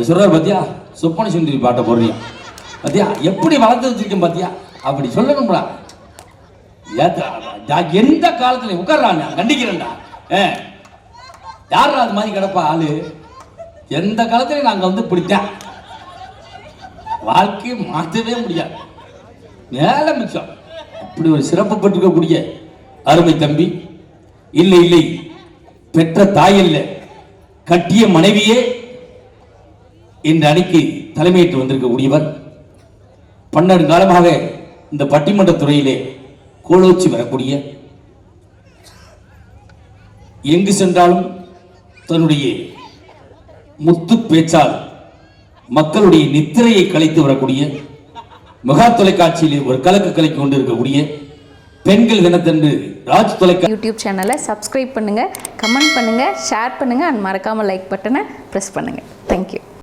அது சொல்றாரு பாத்தியா சொப்பன சுந்தரி பாட்டை போடுறியா பாத்தியா எப்படி வளர்த்து வச்சிருக்கேன் பாத்தியா அப்படி சொல்லணும்டா. ஏத்தா, எந்த காலத்துல உட்கார்றான் கண்டிக்கிறேன்டா. ஏ யார் அது மாதிரி கிடப்பா ஆளு? எந்த காலத்துலையும் நான் அங்க வந்து பிடித்தேன். வாழ்க்கையை மாற்றவே முடியாது. மேலே மிச்சம். இப்படி ஒரு சிறப்பு பெற்றிருக்கக்கூடிய அருமை தம்பி. இல்லை இல்லை. பெற்ற தாய் இல்லை கட்டிய மனைவியே இந்த அணிக்கு தலைமையேற்று வந்திருக்கக்கூடியவர் பன்னெண்டு காலமாக இந்த பட்டிமன்ற துறையிலே கோலோச்சி வரக்கூடிய எங்கு சென்றாலும் தன்னுடைய முத்து பேச்சால் மக்களுடைய நித்திரையை கலைத்து வரக்கூடிய மகா தொலைக்காட்சியில் ஒரு கலக்கு கலைக்கு கொண்டு இருக்கக்கூடிய பெண்கள் தினத்தன்று ராஜ் தொலைக்க யூடியூப் சேனலை சப்ஸ்கிரைப் பண்ணுங்கள் கமெண்ட் பண்ணுங்கள் ஷேர் பண்ணுங்கள் அண்ட் மறக்காமல் லைக் பட்டனை ப்ரெஸ் பண்ணுங்கள் தேங்க்யூ